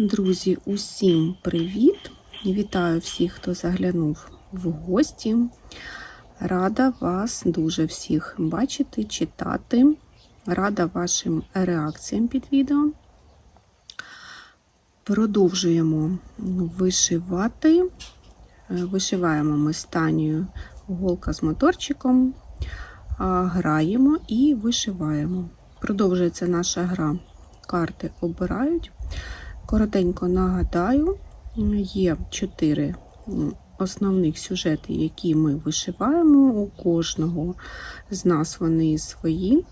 Друзі, усім привіт! Вітаю всіх, хто заглянув в гості. Рада вас дуже всіх бачити, читати. Рада вашим реакціям під відео. Продовжуємо вишивати. Е, Вишиваємо ми станію голка з моторчиком, граємо і вишиваємо. Продовжується наша гра. Карти обирають. Коротенько нагадаю, є чотири основних сюжети, які ми вишиваємо. У кожного з нас вони свої.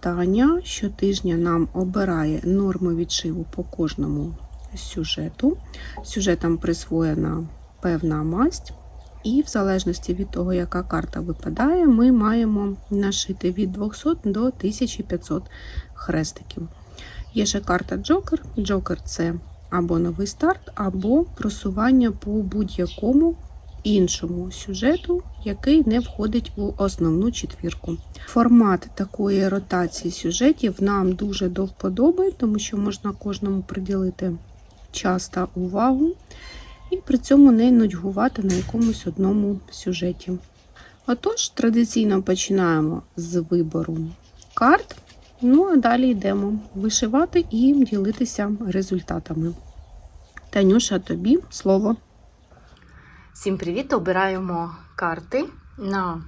Таня щотижня нам обирає норму відшиву по кожному сюжету. Сюжетам присвоєна певна масть. І в залежності від того, яка карта випадає, ми маємо нашити від 200 до 1500 хрестиків. Є ще карта Джокер. Джокер це або новий старт, або просування по будь-якому іншому сюжету, який не входить у основну четвірку. Формат такої ротації сюжетів нам дуже до вподоби, тому що можна кожному приділити час та увагу, і при цьому не нудьгувати на якомусь одному сюжеті. Отож, традиційно починаємо з вибору карт. Ну, а далі йдемо вишивати і ділитися результатами. Танюша, тобі слово. Всім привіт! Обираємо карти на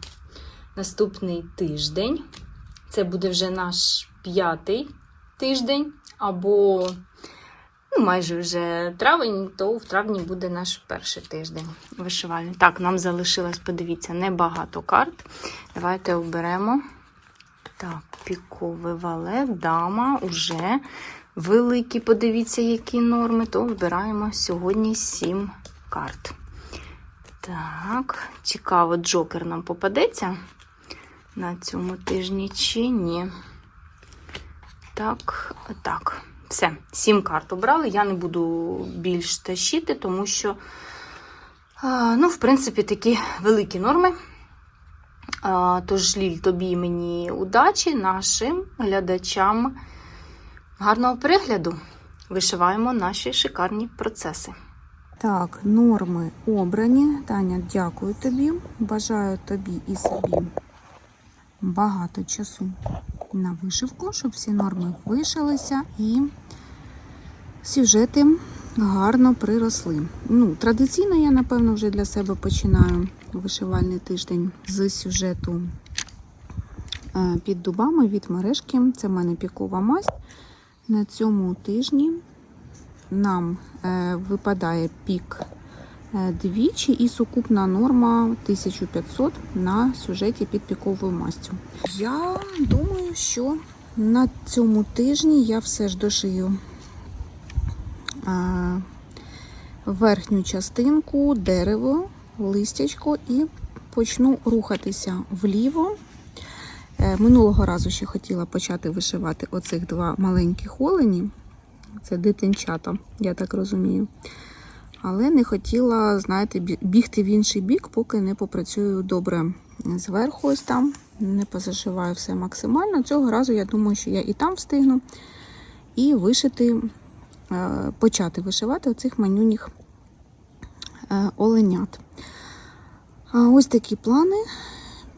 наступний тиждень. Це буде вже наш п'ятий тиждень, або ну, майже вже травень, то в травні буде наш перший тиждень вишивальний. Так, нам залишилось, подивіться, небагато карт. Давайте оберемо. Так, піковий валет, дама уже великі, подивіться, які норми, то вибираємо сьогодні 7 карт. Так, цікаво, джокер нам попадеться на цьому тижні чи ні. Так, так. Все, 7 карт обрали. Я не буду більш тащити, тому що, ну, в принципі, такі великі норми. Тож, Ліль, тобі мені удачі, нашим глядачам. Гарного перегляду! Вишиваємо наші шикарні процеси. Так, норми обрані. Таня, дякую тобі. Бажаю тобі і собі багато часу на вишивку, щоб всі норми вишилися і сюжети гарно приросли. Ну, Традиційно я, напевно, вже для себе починаю вишивальний тиждень з сюжету е, під дубами від мережки. Це в мене пікова масть. На цьому тижні нам е, випадає пік е, двічі і сукупна норма 1500 на сюжеті під піковою мастю. Я думаю, що на цьому тижні я все ж дошию верхню частинку, дерево, листячко і почну рухатися вліво. Е, Минулого разу ще хотіла почати вишивати оцих два маленьких олені. Це дитинчата, я так розумію. Але не хотіла, знаєте, бігти в інший бік, поки не попрацюю добре зверху, ось там, не позашиваю все максимально. Цього разу я думаю, що я і там встигну. І вишити, почати вишивати оцих манюніх е, оленят. Ось такі плани.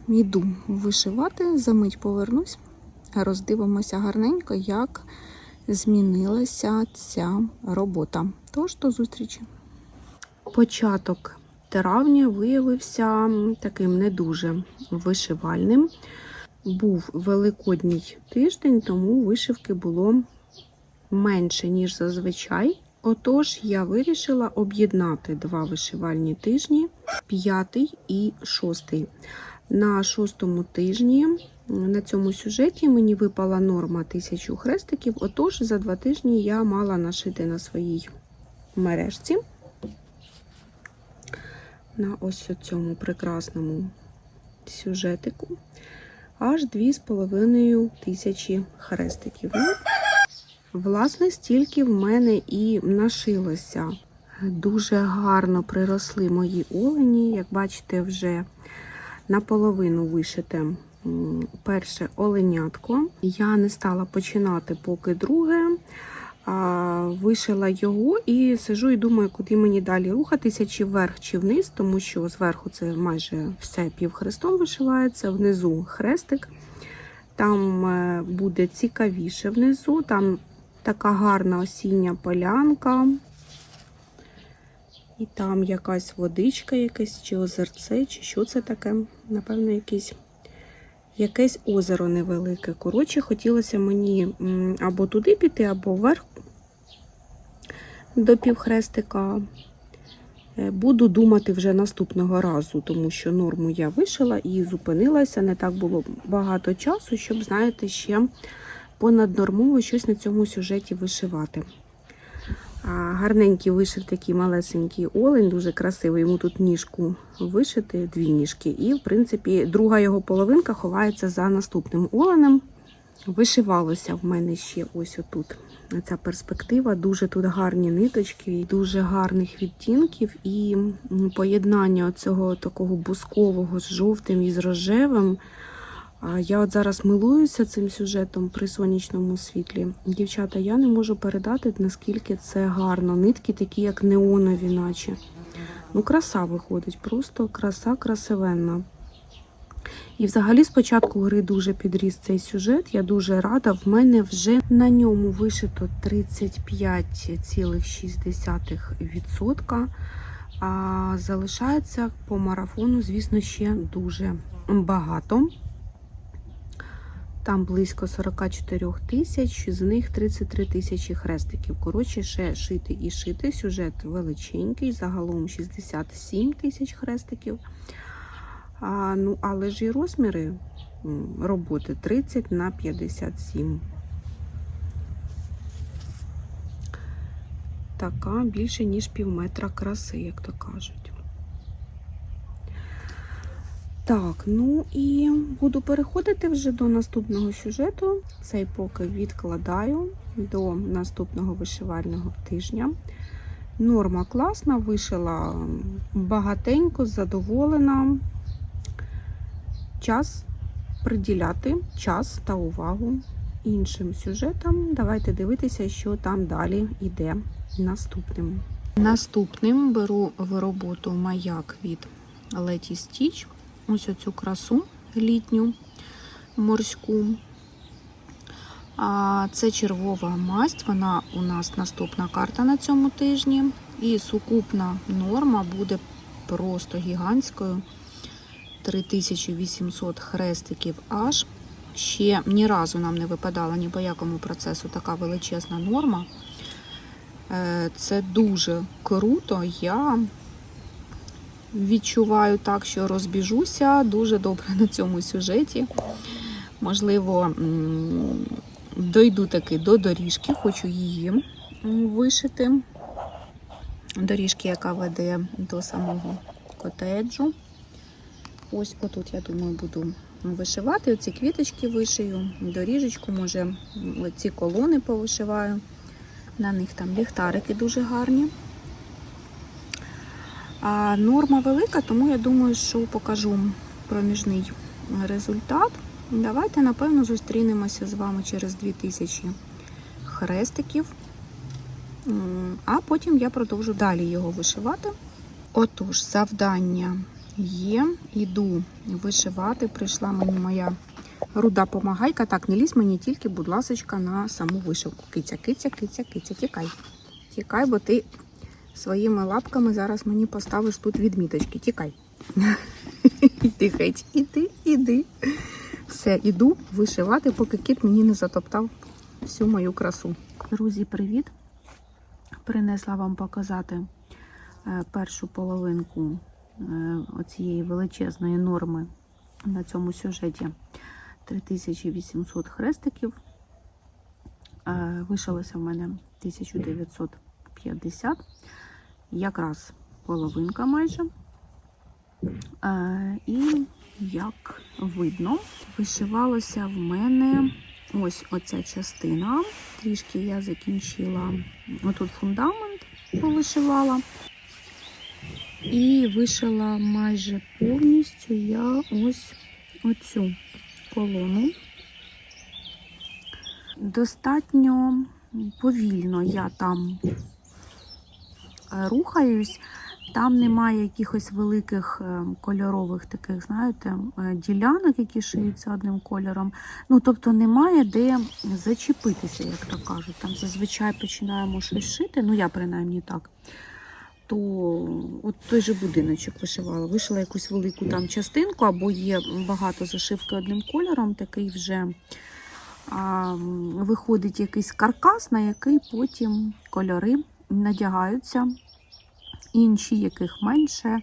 Йду вишивати, за мить повернусь, роздивимося гарненько, як змінилася ця робота. Тож до зустрічі. Початок травня виявився таким не дуже вишивальним. Був великодній тиждень, тому вишивки було менше, ніж зазвичай. Отож, я вирішила об'єднати два вишивальні тижні п'ятий і шостий. На шостому тижні на цьому сюжеті мені випала норма 1000 хрестиків. Отож, за два тижні я мала нашити на своїй мережці. На ось цьому прекрасному сюжетику аж 2,5 тисячі хрестиків. Власне, стільки в мене і нашилося. Дуже гарно приросли мої олені. Як бачите, вже наполовину вишите перше оленятко. Я не стала починати поки друге, вишила його і сижу і думаю, куди мені далі рухатися, чи вверх, чи вниз, тому що зверху це майже все півхрестом вишивається, внизу хрестик. Там е, буде цікавіше внизу, там така гарна осіння полянка. І там якась водичка, якесь, чи озерце, чи що це таке. Напевно, якесь, якесь озеро невелике. Коротше, хотілося мені або туди піти, або вверх до півхрестика. Е, Буду думати вже наступного разу, тому що норму я вишила і зупинилася. Не так було багато часу, щоб, знаєте, ще понаднормово щось на цьому сюжеті вишивати. Гарненький вишив такий малесенький олень, дуже красивий. Йому тут ніжку вишити, дві ніжки. І, в принципі, друга його половинка ховається за наступним оленем. Вишивалося в мене ще ось отут. Ця перспектива. Дуже тут гарні ниточки, дуже гарних відтінків. І поєднання цього такого бускового з жовтим і з рожевим. Я от зараз милуюся цим сюжетом при сонячному світлі. Дівчата, я не можу передати, наскільки це гарно. Нитки такі, як неонові, наче. Ну, краса виходить, просто краса красивенна. І взагалі спочатку гри дуже підріс цей сюжет. Я дуже рада. В мене вже на ньому вишито 35,6%. А залишається по марафону, звісно, ще дуже багато. Там близько 44 тисяч, з них 33 тисячі хрестиків. Коротше, ще шити і шити. Сюжет величенький, загалом 67 тисяч хрестиків. А, ну, але ж і розміри роботи 30 на 57. Така більше, ніж пів метра краси, як то кажуть. Так, ну і буду переходити вже до наступного сюжету. Цей поки відкладаю до наступного вишивального тижня. Норма класна, вишила багатенько, задоволена. Час приділяти час та увагу іншим сюжетам. Давайте дивитися, що там далі йде наступним. Наступним беру в роботу маяк від Леті Стіч. Ось оцю красу літню морську. Це червова масть. Вона у нас наступна карта на цьому тижні. І сукупна норма буде просто гігантською. 3800 хрестиків аж. Ще ні разу нам не випадала ні по якому процесу така величезна норма. Е, Це дуже круто. Я відчуваю так, що розбіжуся дуже добре на цьому сюжеті. Можливо, дойду таки до доріжки, хочу її вишити. Доріжки, яка веде до самого котеджу. Ось отут, я думаю, буду вишивати. Оці квіточки вишию, доріжечку, може, ці колони повишиваю. На них там ліхтарики дуже гарні. А норма велика, тому я думаю, що покажу проміжний результат. Давайте, напевно, зустрінемося з вами через 2000 хрестиків. А потім я продовжу далі його вишивати. Отож, завдання є. Іду вишивати. Прийшла мені моя руда помагайка. Так, не лізь мені тільки, будь ласочка, на саму вишивку. Киця, киця, киця, киця, тікай. Тікай, бо ти своїми лапками зараз мені поставиш тут відміточки. Тікай. Іди геть, іди, іди. Все, іду вишивати, поки кіт мені не затоптав всю мою красу. Друзі, привіт! Принесла вам показати е, першу половинку е, оцієї величезної норми на цьому сюжеті 3800 хрестиків. Е, Вишилося в мене 1950, якраз половинка майже. Е, І як видно, вишивалося в мене ось оця частина. Трішки я закінчила отут фундамент, повишивала. І вишила майже повністю я ось оцю колону. Достатньо повільно я там рухаюсь. Там немає якихось великих е, кольорових таких, знаєте, е, ділянок, які шиються одним кольором. Ну, тобто немає де зачепитися, як то кажуть. Там зазвичай починаємо щось шити, ну я принаймні так. То от той же будиночок вишивала. Вишила якусь велику там частинку, або є багато зашивки одним кольором, такий вже а, виходить якийсь каркас, на який потім кольори надягаються, інші, яких менше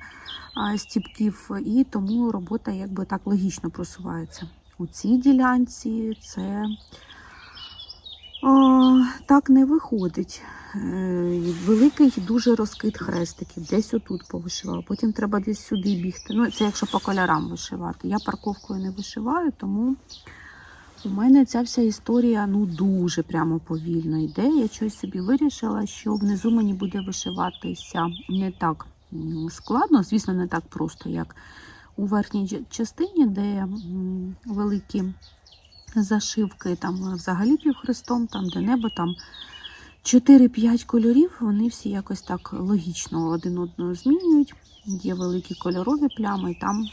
стіпків, і тому робота якби так логічно просувається. У цій ділянці це о, так не виходить. Е, Великий дуже розкид хрестиків, десь отут повишивала, потім треба десь сюди бігти. Ну, це якщо по кольорам вишивати. Я парковкою не вишиваю, тому у мене ця вся історія ну дуже прямо повільно йде. Я щось собі вирішила, що внизу мені буде вишиватися не так складно, звісно, не так просто, як у верхній частині, де великі зашивки, там взагалі півхрестом, там де небо, там 4-5 кольорів, вони всі якось так логічно один одного змінюють. Є великі кольорові плями, там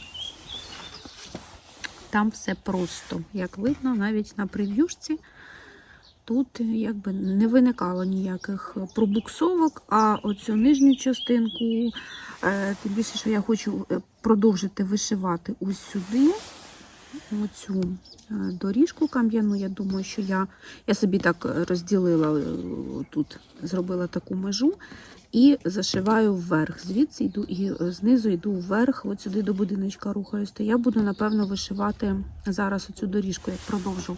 там все просто. Як видно, навіть на прев'юшці тут якби не виникало ніяких пробуксовок, а оцю нижню частинку, е, тим більше, що я хочу е, продовжити вишивати ось сюди. Оцю е, доріжку кам'яну, я думаю, що я, я собі так розділила е, тут, зробила таку межу і зашиваю вверх. Звідси йду і е, знизу йду вверх, от сюди до будиночка рухаюсь. То я буду, напевно, вишивати зараз оцю доріжку, як продовжу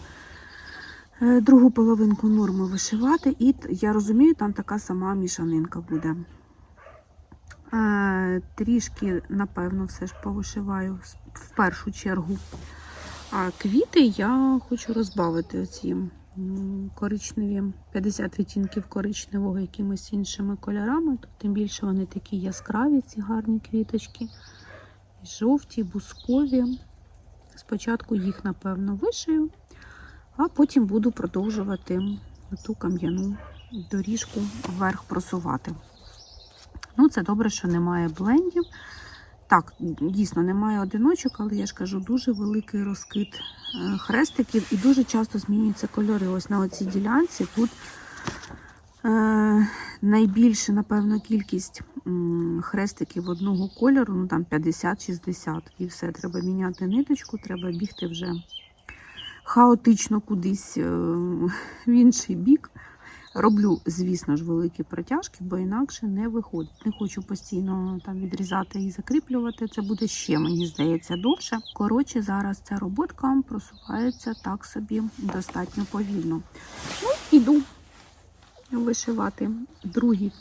другу половинку норми вишивати. І я розумію, там така сама мішанинка буде. Трішки, напевно, все ж повишиваю в першу чергу. А квіти я хочу розбавити оці коричневі, 50 відтінків коричневого якимись іншими кольорами. Тут тим більше вони такі яскраві, ці гарні квіточки. І Жовті, бускові. Спочатку їх, напевно, вишию, а потім буду продовжувати ту кам'яну доріжку вверх просувати. Ну, це добре, що немає блендів. Так, дійсно немає одиночок, але я ж кажу, дуже великий розкид е, хрестиків і дуже часто змінюються кольори. Ось на оцій ділянці тут е, найбільше, напевно, кількість хрестиків одного кольору, ну там 50-60. І все, треба міняти ниточку, треба бігти вже хаотично кудись е, в інший бік. Роблю, звісно ж, великі протяжки, бо інакше не виходить. Не хочу постійно там відрізати і закріплювати. Це буде ще, мені здається, довше. Коротше, зараз ця роботка просувається так собі достатньо повільно. Ну, іду вишивати другий.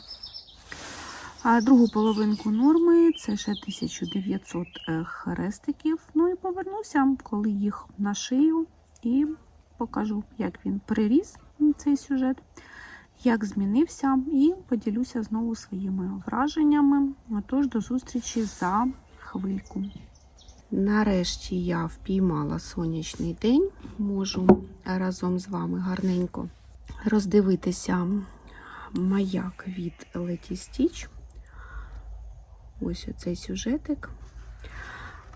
А другу половинку норми це ще 1900 е, хрестиків. Ну і повернуся, коли їх нашию, і покажу, як він приріс цей сюжет як змінився, і поділюся знову своїми враженнями. Отож, до зустрічі за хвильку. Нарешті я впіймала сонячний день. Можу разом з вами гарненько роздивитися маяк від Леті Стіч. Ось оцей сюжетик.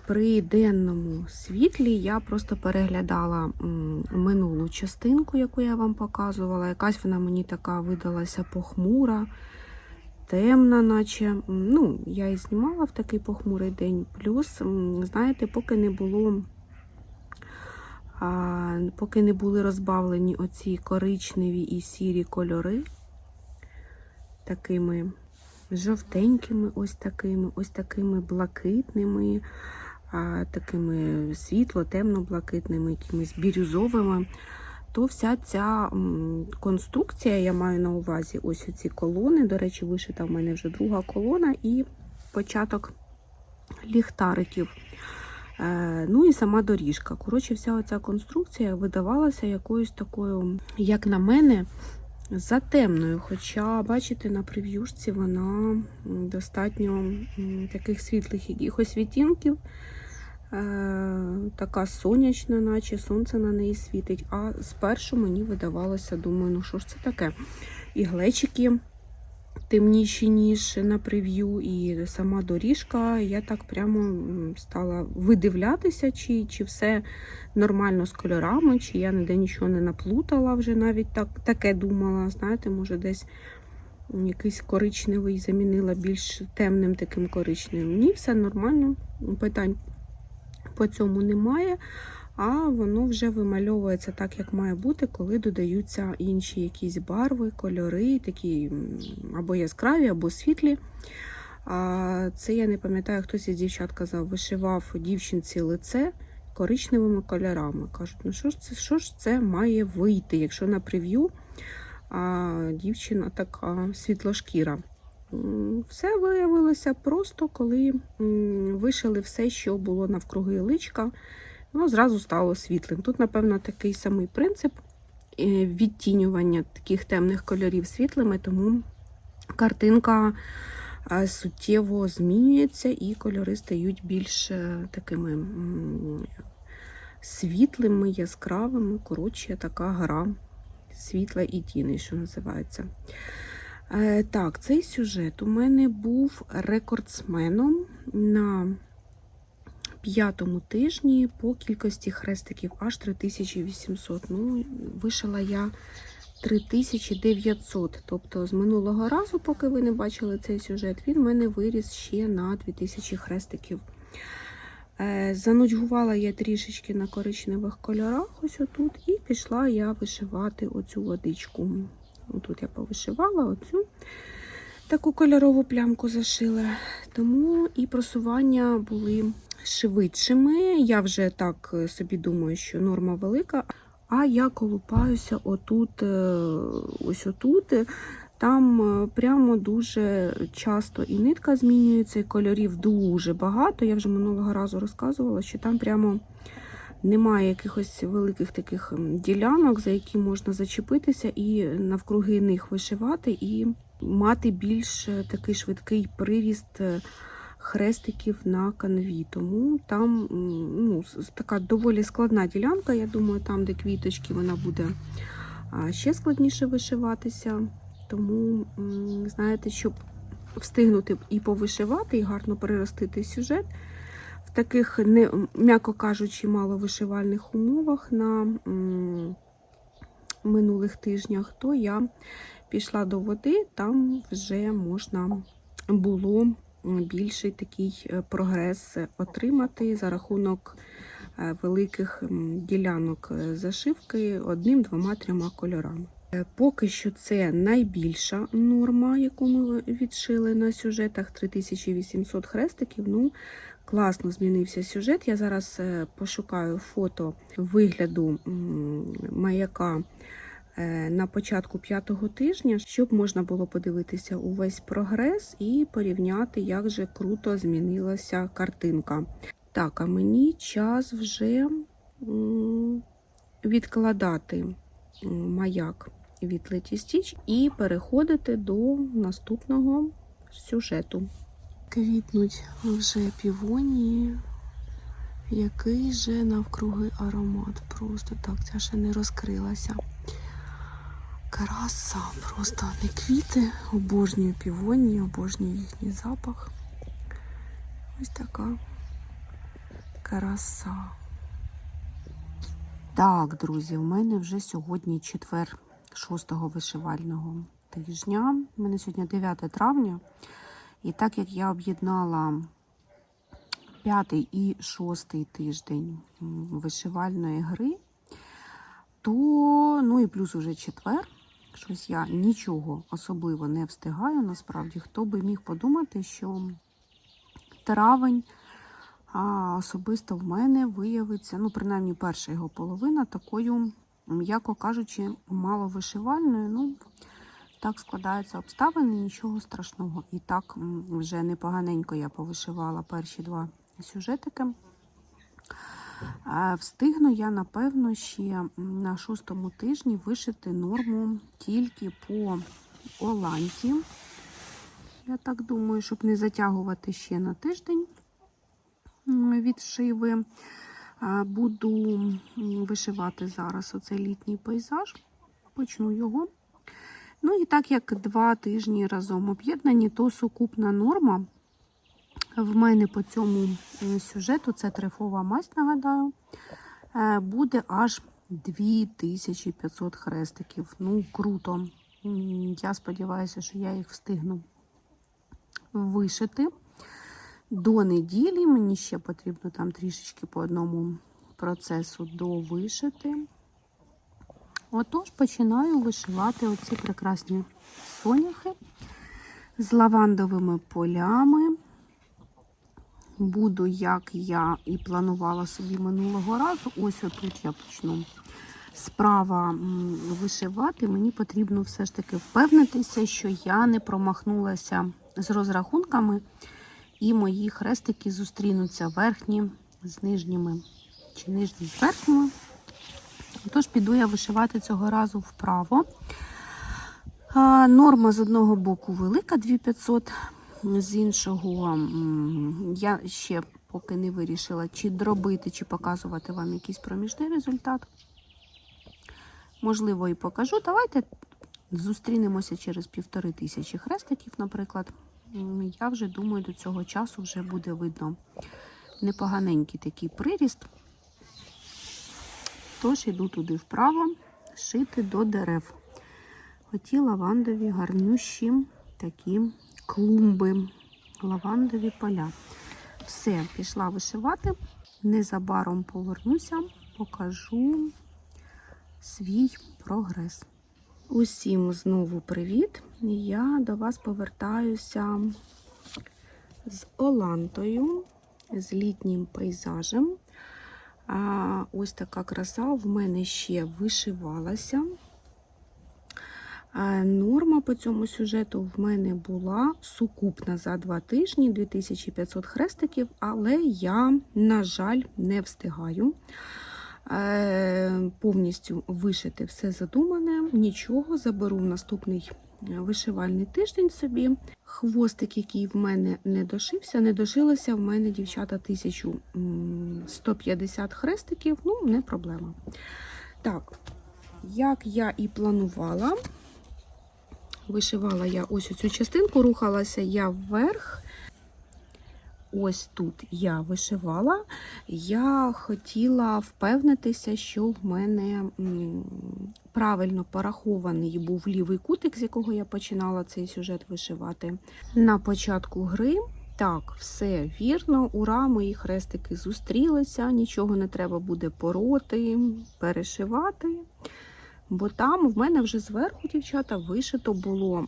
При денному світлі я просто переглядала минулу частинку, яку я вам показувала. Якась вона мені така видалася похмура, темна, наче. Ну, я і знімала в такий похмурий день. Плюс, знаєте, поки не було. А, поки не були розбавлені оці коричневі і сірі кольори, такими жовтенькими, ось такими, ось такими блакитними, а, такими світло, темно-блакитними, якимись бірюзовими, то вся ця конструкція, я маю на увазі ось ці колони. До речі, вишита в мене вже друга колона і початок ліхтариків. Е, Ну і сама доріжка. Коротше, вся оця конструкція видавалася якоюсь такою, як на мене, затемною. Хоча, бачите, на прев'юшці вона достатньо таких світлих якихось відтінків. Е, така сонячна, наче сонце на неї світить. А спершу мені видавалося, думаю, ну що ж це таке? І глечики темніші, ніж на прев'ю, і сама доріжка. Я так прямо стала видивлятися, чи, чи все нормально з кольорами, чи я ніде нічого не наплутала вже навіть так, таке думала. Знаєте, може, десь якийсь коричневий замінила більш темним таким коричневим. Ні, все нормально, питань по цьому немає. А воно вже вимальовується так, як має бути, коли додаються інші якісь барви, кольори, такі або яскраві, або світлі. Це я не пам'ятаю, хтось із дівчат казав, вишивав дівчинці лице коричневими кольорами. Кажуть, ну що ж це, що ж це має вийти, якщо на прев'ю а дівчина така світлошкіра. Все виявилося просто, коли вишили все, що було навкруги личка, воно зразу стало світлим. Тут, напевно, такий самий принцип е, відтінювання таких темних кольорів світлими, тому картинка е, суттєво змінюється і кольори стають більш е, такими світлими, яскравими. Коротше, така гра світла і тіни, що називається. Е, так, цей сюжет у мене був рекордсменом на п'ятому тижні по кількості хрестиків аж 3800. Ну, вишила я 3900. Тобто з минулого разу, поки ви не бачили цей сюжет, він в мене виріс ще на 2000 хрестиків. Е, Занудьгувала я трішечки на коричневих кольорах, ось отут, і пішла я вишивати оцю водичку. Отут я повишивала оцю таку кольорову плямку зашила. Тому і просування були швидшими. Я вже так е, собі думаю, що норма велика. А я колупаюся отут, е, ось отут. Там е, прямо дуже часто і нитка змінюється, і кольорів дуже багато. Я вже минулого разу розказувала, що там прямо немає якихось великих таких ділянок, за які можна зачепитися і навкруги них вишивати, і мати більш е, такий швидкий приріст е, хрестиків на канві. Тому там ну, така доволі складна ділянка. Я думаю, там, де квіточки, вона буде ще складніше вишиватися. Тому, знаєте, щоб встигнути і повишивати, і гарно переростити сюжет таких, не, м'яко кажучи, маловишивальних умовах на м, минулих тижнях, то я пішла до води, там вже можна було більший такий е, прогрес отримати за рахунок е, великих ділянок е, зашивки одним, двома, трьома кольорами. Поки що це найбільша норма, яку ми відшили на сюжетах 3800 хрестиків. Ну, класно змінився сюжет. Я зараз е, пошукаю фото вигляду маяка е, на початку п'ятого тижня, щоб можна було подивитися увесь прогрес і порівняти, як же круто змінилася картинка. Так, а мені час вже відкладати маяк від Леті Стіч і переходити до наступного сюжету. Квітнуть вже півонії. Який же навкруги аромат. Просто так, ця ще не розкрилася. Краса, просто не квіти. Обожнюю півонії, обожнюю їхній запах. Ось така краса. Так, друзі, у мене вже сьогодні четвер шостого вишивального тижня. У мене сьогодні 9 травня. І так як я об'єднала п'ятий і шостий тиждень вишивальної гри, то ну і плюс уже четвер. Щось я нічого особливо не встигаю. Насправді, хто би міг подумати, що травень а, особисто в мене виявиться, ну, принаймні, перша його половина такою, м'яко кажучи, мало вишивальною. Ну, так складаються обставини, нічого страшного. І так вже непоганенько я повишивала перші два сюжетики. Встигну я, напевно, ще на шостому тижні вишити норму тільки по Оланті. Я так думаю, щоб не затягувати ще на тиждень. відшиви. Буду вишивати зараз оцей літній пейзаж. Почну його. Ну і так як два тижні разом об'єднані, то сукупна норма в мене по цьому е, сюжету, це трифова масть, нагадаю, е, буде аж 2500 хрестиків. Ну, круто. Я сподіваюся, що я їх встигну вишити. До неділі мені ще потрібно там трішечки по одному процесу довишити. Отож, починаю вишивати оці прекрасні соняхи з лавандовими полями. Буду, як я і планувала собі минулого разу. Ось отут я почну справа вишивати. Мені потрібно все ж таки впевнитися, що я не промахнулася з розрахунками, і мої хрестики зустрінуться верхні з нижніми чи нижні з верхніми. Тож піду я вишивати цього разу вправо. Норма з одного боку велика 2500, з іншого я ще поки не вирішила, чи дробити, чи показувати вам якийсь проміжний результат. Можливо, і покажу. Давайте зустрінемося через півтори тисячі хрестиків, наприклад. Я вже думаю, до цього часу вже буде видно непоганенький такий приріст. Тож іду туди вправо, шити до дерев. Оті лавандові гарнющі такі клумби, лавандові поля. Все, пішла вишивати. Незабаром повернуся, покажу свій прогрес. Усім знову привіт! Я до вас повертаюся з Олантою, з літнім пейзажем. А, ось така краса в мене ще вишивалася. Норма по цьому сюжету в мене була сукупна за два тижні 2500 хрестиків, але я, на жаль, не встигаю е, повністю вишити все задумане. Нічого, заберу в наступний вишивальний тиждень собі. Хвостик, який в мене не дошився, не дошилося в мене, дівчата, 1150 хрестиків, ну, не проблема. Так, як я і планувала, вишивала я ось цю частинку, рухалася я вверх. Ось тут я вишивала. Я хотіла впевнитися, що в мене правильно порахований був лівий кутик, з якого я починала цей сюжет вишивати. На початку гри. Так, все вірно, ура, мої хрестики зустрілися, нічого не треба буде пороти, перешивати. Бо там в мене вже зверху, дівчата, вишито було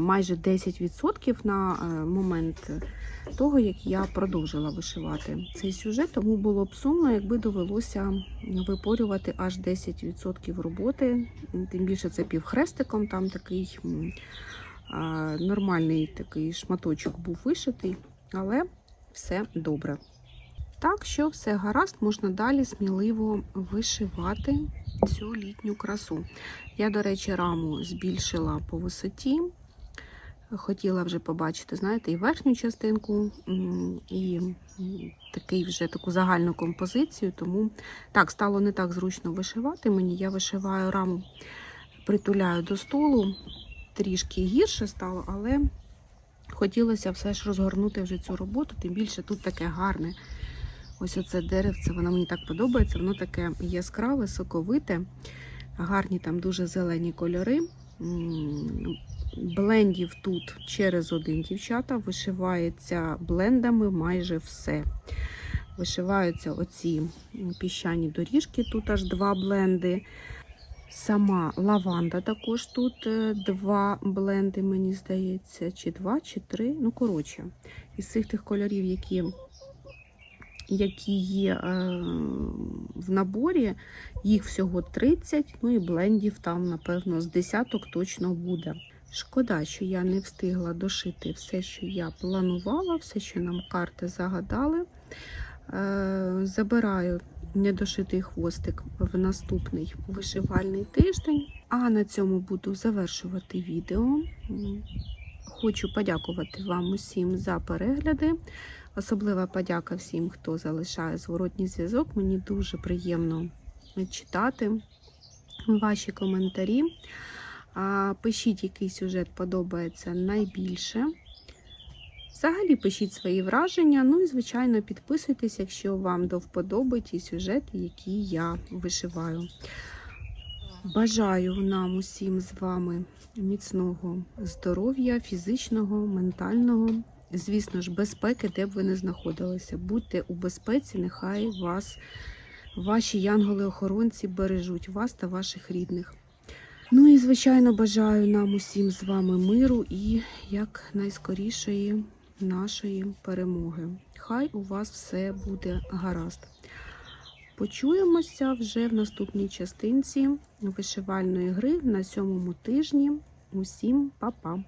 майже 10% на е, момент того, як я продовжила вишивати цей сюжет, тому було б сумно, якби довелося випорювати аж 10% роботи. Тим більше це півхрестиком, там такий нормальний такий шматочок був вишитий, але все добре. Так що все гаразд, можна далі сміливо вишивати цю літню красу. Я, до речі, раму збільшила по висоті. Хотіла вже побачити, знаєте, і верхню частинку, і такий вже таку загальну композицію. Тому так, стало не так зручно вишивати мені. Я вишиваю раму, притуляю до столу. Трішки гірше стало, але хотілося все ж розгорнути вже цю роботу, тим більше тут таке гарне. Ось оце деревце, воно мені так подобається. Воно таке яскраве, соковите, гарні там дуже зелені кольори. Блендів тут через один дівчата, вишивається блендами майже все. Вишиваються оці піщані доріжки, тут аж два бленди. Сама лаванда також тут е, два бленди, мені здається, чи два, чи три. Ну, коротше, із цих тих кольорів, які які є е, в наборі, їх всього 30, ну і блендів там, напевно, з десяток точно буде. Шкода, що я не встигла дошити все, що я планувала, все, що нам карти загадали. Е, забираю недошитий хвостик в наступний вишивальний тиждень. А на цьому буду завершувати відео. Хочу подякувати вам усім за перегляди. Особлива подяка всім, хто залишає зворотній зв'язок. Мені дуже приємно читати ваші коментарі. Пишіть, який сюжет подобається найбільше. Взагалі пишіть свої враження. Ну і, звичайно, підписуйтесь, якщо вам до вподоби ті сюжети, які я вишиваю. Бажаю нам усім з вами міцного здоров'я, фізичного, ментального. Звісно ж, безпеки, де б ви не знаходилися. Будьте у безпеці, нехай вас, ваші янголи-охоронці бережуть вас та ваших рідних. Ну і, звичайно, бажаю нам усім з вами миру і як найскорішої нашої перемоги. Хай у вас все буде гаразд. Почуємося вже в наступній частинці вишивальної гри на сьомому тижні. Усім па-па!